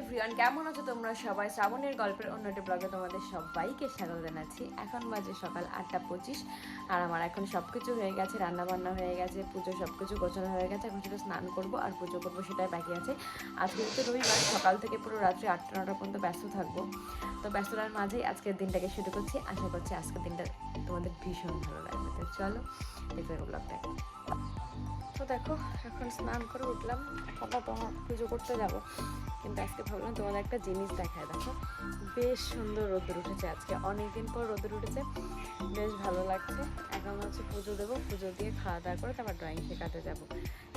Everyone কেমন আছো তোমরা সবাই? শ্রাবণের গল্পের অন্য একটি ব্লগে তোমাদের সবাইকে স্বাগত জানাচ্ছি। এখন বাজে সকাল আটটা পঁচিশ, আর আমার এখন সব কিছু হয়ে গেছে রান্না বান্না হয়ে গেছে, পুজো সব কিছু গোছানো হয়ে গেছে, এখন শুধু স্নান করব আর পুজো করব সেটাই বাকি আছে। আজকে হচ্ছে রবিবার, সকাল থেকে পুরো রাত্রি আটটা নটা পর্যন্ত ব্যস্ত থাকব। তো ব্যস্ততার মাঝেই আজকের দিনটাকে শুরু করছি। আশা করছি আজকের দিনটা তোমাদের ভীষণ ভালো লাগবে। তো চলো দেখতে থাকো ব্লগটাকে তো দেখো, এখন স্নান করে উঠলাম। তোমার পুজো করতে যাব। কিন্তু আজকে ভাবলাম তোমাদের একটা জিনিস দেখায়, দেখো। বেশ সুন্দর রোদ্দুর উঠেছে আজকে। অনেকদিন পর রোদ্দুর উঠেছে। বেশ ভালো লাগছে। এখন হচ্ছে পুজো দেবো, পুজো দিয়ে খাওয়া দাওয়া করে তারপর ড্রয়িং শেখাতে যাব।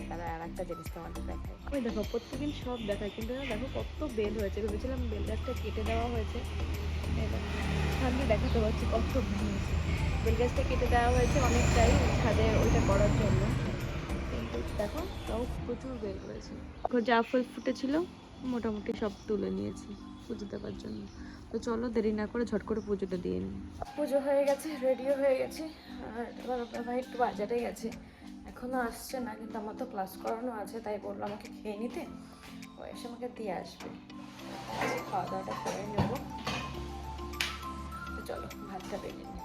তাহলে আর একটা জিনিস তোমাদের দেখায় ওই দেখো, প্রত্যেকদিন সব দেখায়, কিন্তু দেখো কত বেল হয়েছে। ভেবেছিলাম বেল গাছটা কেটে দেওয়া হয়েছে। সামনে দেখাতে পারছি কত বেল হয়েছে। বেল গাছটা কেটে দেওয়া হয়েছে অনেকটাই ছাদে ওইটা করার জন্য। দেখো, তাও প্রচুর করেছে দেখো যা ফুল ফুটেছিল মোটামুটি সব তুলে নিয়েছি পুজো দেওয়ার জন্য। তো চলো দেরি না করে ঝট করে পুজোটা দিয়ে নিই। পুজো হয়ে গেছে রেডিও হয়ে গেছে আর এবার আপনার ভাই একটু বাজারে গেছে। এখনও আসছে না কিন্তু আমার তো ক্লাস করানো আছে তাই বলল আমাকে খেয়ে নিতে। ও এসে আমাকে দিয়ে আসবে। খাওয়া দাওয়াটা করে নেব। তো চলো ভাতটা বেড়ে নিই।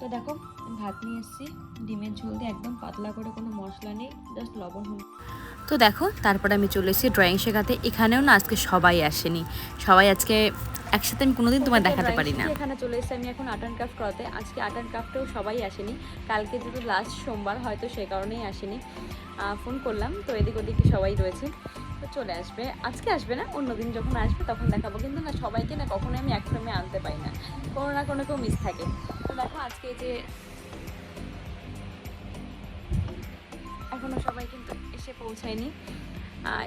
তো দেখো ভাত নিয়ে এসেছি। ডিমের ঝোল দিয়ে একদম পাতলা করে কোনো মশলা নেই জাস্ট লবণ হলুদ। তো দেখো তারপরে আমি চলে এসেছি ড্রয়িং শেখাতে। এখানেও না আজকে সবাই আসেনি। সবাই আজকে একসাথে আমি কোনোদিন তোমার দেখাতে পারি না। এখানে চলে এসেছি আমি এখন আর্ট অ্যান্ড ক্রাফট করাতে। আজকে আর্ট অ্যান্ড ক্রাফটেও সবাই আসেনি। কালকে যেহেতু লাস্ট সোমবার হয়তো সে কারণেই আসেনি। ফোন করলাম তো এদিক ওদিক সবাই রয়েছে। তো চলে আসবে। আজকে আসবে না অন্যদিন যখন আসবে তখন দেখাবো। কিন্তু না সবাইকে না কখনোই আমি এক ফ্রেমে আনতে পারি না। কোনো না কোনো কেউ মিস থাকে। তো দেখো আজকে যে এখনও সবাই কিন্তু এসে পৌঁছায়নি।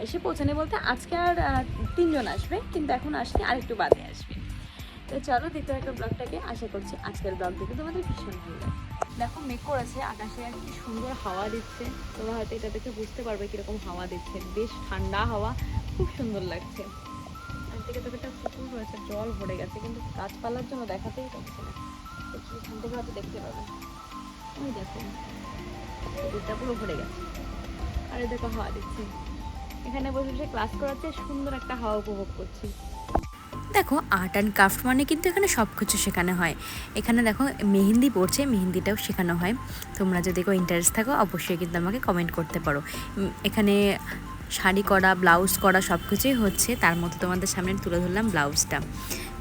এসে পৌঁছানি বলতে আজকে আর তিনজন আসবে, কিন্তু এখন আসলে আরেকটু বাদে আসবে। তো চলো দ্বিতীয় একটা ব্লগটাকে, আশা করছি আজকের ব্লগ দেখে তোমাদের ভীষণ ভালো লাগবে। দেখো, মেঘ করেছে, আকাশে আর কি সুন্দর হাওয়া দিচ্ছে। তোমরা হয়তো এটা দেখে বুঝতে পারবে কীরকম হাওয়া দিচ্ছে। বেশ ঠান্ডা হাওয়া, খুব সুন্দর লাগছে। আর দিকে তো একটা পুকুর রয়েছে, জল ভরে গেছে, কিন্তু গাছপালার জন্য দেখাতেই পারছে না। থেকে হয়তো দেখতে পাবে? ওই দেখো। পুকুরটা পুরো ভরে গেছে। আর দেখো হাওয়া দিচ্ছে। এখানে বসে বসে ক্লাস করাচ্ছে, সুন্দর একটা হাওয়া উপভোগ করছি। দেখো আর্ট অ্যান্ড ক্রাফট মানে কিন্তু এখানে সব কিছু শেখানো হয়। এখানে দেখো, মেহেন্দি পড়ছে, মেহেন্দিটাও শেখানো হয়। তোমরা যদি কেউ ইন্টারেস্ট থাকো, অবশ্যই কিন্তু আমাকে কমেন্ট করতে পারো। এখানে শাড়ি করা ব্লাউজ করা সব কিছুই হচ্ছে। তার মধ্যে তোমাদের সামনে তুলে ধরলাম ব্লাউজটা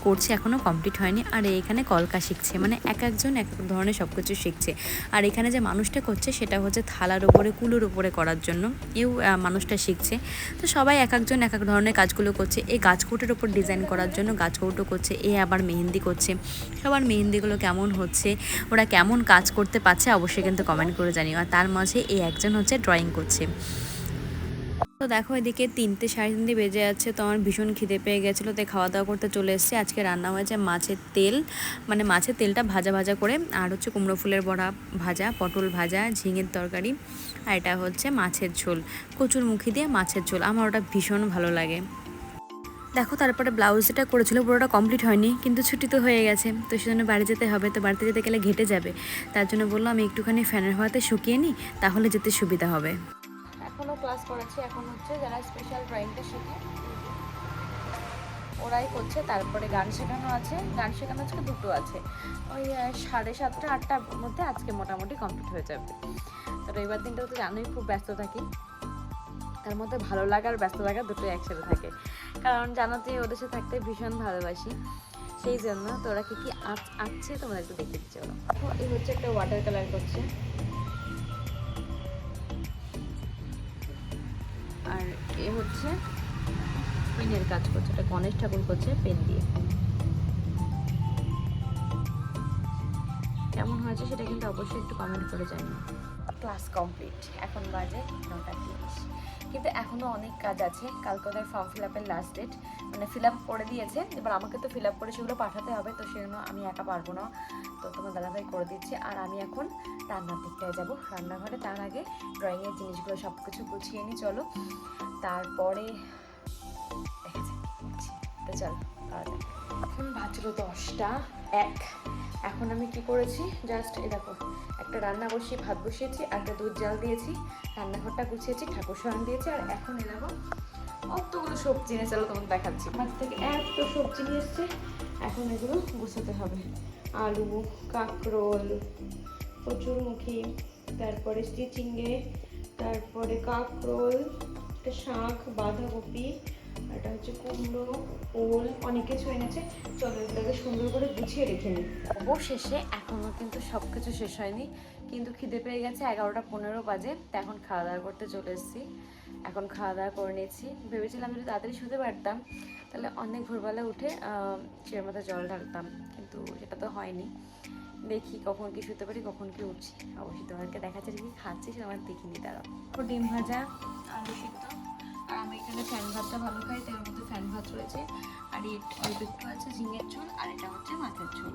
করছে এখনও কমপ্লিট হয়নি। আর এখানে কলকা শিখছে মানে এক একজন এক ধরনের সব কিছু শিখছে। আর এখানে যে মানুষটা করছে সেটা হচ্ছে থালার উপরে, কুলোর উপরে করার জন্য। এও মানুষটা শিখছে। তো সবাই এক একজন এক এক ধরনের কাজগুলো করছে। এই গাছকুটের উপর ডিজাইন করার জন্য গাছকুটো করছে। এ আবার মেহেন্দি করছে। সবার মেহেন্দিগুলো কেমন হচ্ছে, ওরা কেমন কাজ করতে পারছে অবশ্যই কিন্তু কমেন্ট করে জানিও। আর তার মাঝে এই একজন হচ্ছে ড্রয়িং করছে। তো দেখো এদিকে তিনটে সাড়ে তিনটে বেজে যাচ্ছে, তো আমার ভীষণ খিদে পেয়ে গেছিল তাই খাওয়া দাওয়া করতে চলে এসেছি। আজকে রান্না হয়েছে মাছের তেল মানে মাছের তেলটা ভাজা ভাজা করে, আর হচ্ছে কুমড়ো ফুলের বড়া ভাজা, পটল ভাজা, ঝিঙের তরকারি, আর এটা হচ্ছে মাছের ঝোল, কচুর মুখি দিয়ে মাছের ঝোল, আমার ওটা ভীষণ ভালো লাগে। দেখো তারপরে ব্লাউজ যেটা করেছিল, পুরোটা কমপ্লিট হয়নি, কিন্তু ছুটি তো হয়ে গেছে, তো সেজন্য বাড়ি যেতে হবে, তো বাড়িতে যেতে গেলে ঘেটে যাবে, তার জন্য বলল আমি একটুখানি ফ্যানের হাওয়াতে শুকিয়ে নিই, তাহলে যেতে সুবিধা হবে। ক্লাস করাচ্ছি এখন হচ্ছে যারা স্পেশাল ড্রয়িংটা শেখে। ওরাই করছে, তারপরে গান শেখানো আছে। গান শেখানো আজকে দুটো আছে। ওই সাড়ে সাতটা, আটটার মধ্যে আজকে মোটামুটি কমপ্লিট হয়ে যাবে। তো রবিবার দিনটা তো জানোই, খুব ব্যস্ত থাকি। তার মধ্যে ভালো লাগা আর ব্যস্ত লাগা দুটোই একসাথে থাকে। কারণ জানো যে ওদের সাথে থাকতে ভীষণ ভালোবাসি। সেই জন্য তো ওরা কি কি আঁক- আঁকছে তোমরা একটু দেখে দিচ্ছি। ওরা এই হচ্ছে একটা ওয়াটার কালার করছে। হচ্ছে পেনের কাজ করছে, এটা গণেশ ঠাকুর করছে পেন দিয়ে। কেমন হয়েছে সেটা কিন্তু অবশ্যই একটু কমেন্ট করে জানিও। ক্লাস কমপ্লিট এখন বাজে নটা তিরিশ। কিন্তু এখনও অনেক কাজ আছে। কালকে ওদের ফর্ম ফিল আপের লাস্ট ডেট মানে ফিল আপ করে দিয়েছে। এবার আমাকে তো ফিল আপ করে সেগুলো পাঠাতে হবে, তো সেজন্য আমি একা পারব না। তো তোমার দাদাভাই করে দিচ্ছে। আর আমি এখন রান্নার দিকটায় যাব। রান্নাঘরে তার আগে ড্রয়িংয়ের জিনিসগুলো সব কিছু গুছিয়ে নিই চলো। তারপরে তো চলো। যাক। এখন বাজলো দশটা এক। এখন আমি কি করেছি? জাস্ট এই দেখো, একটা রান্না বসিয়ে, ভাত বসিয়েছি একটা দুধ জাল দিয়েছি, রান্নাঘরটা গুছিয়েছি, ঠাকুর সরান দিয়েছি, আর এখন এ দেখো, কতগুলো সবজি নিয়ে চলো তোমাকে দেখাচ্ছি। বাজার থেকে এত সবজি নিয়ে এসছে, এখন এগুলো গুছাতে হবে। আলু, কাঁকরোল, কচুরমুখী, তারপরে চিচিঙ্গে তারপরে কাঁকরোল শাক, বাঁধাকপি এটা হচ্ছে কুমড়ো ওল অনেক কিছু এনেছে। চলো এগুলোকে সুন্দর করে গুছিয়ে রেখে নিই। অবশেষে এখনও কিন্তু সব কিছু শেষ হয়নি। কিন্তু খিদে পেয়ে গেছে এগারোটা পনেরো বাজে তো এখন খাওয়া দাওয়া করতে চলে এসেছি। এখন খাওয়া দাওয়া করে নিয়েছি। ভেবেছিলাম যদি তাড়াতাড়ি শুতে পারতাম তাহলে অনেক ভোরবেলা উঠে চেয়ার মাথায় জল ঢালতাম। কিন্তু সেটা তো হয়নি। দেখি কখন কি শুতে পারি কখন কি উঠছি। অবশ্যই তোমাকে দেখাচ্ছে কি খাচ্ছি সেটা আমার দেখিনি তারা ডিম ভাজা আলু ভাতটা ভালো খাই, তার মধ্যে ফ্যান ভাত রয়েছে। আর অল্প একটু আছে ঝিঙের ঝোল, আর এটা হচ্ছে মাছের ঝোল।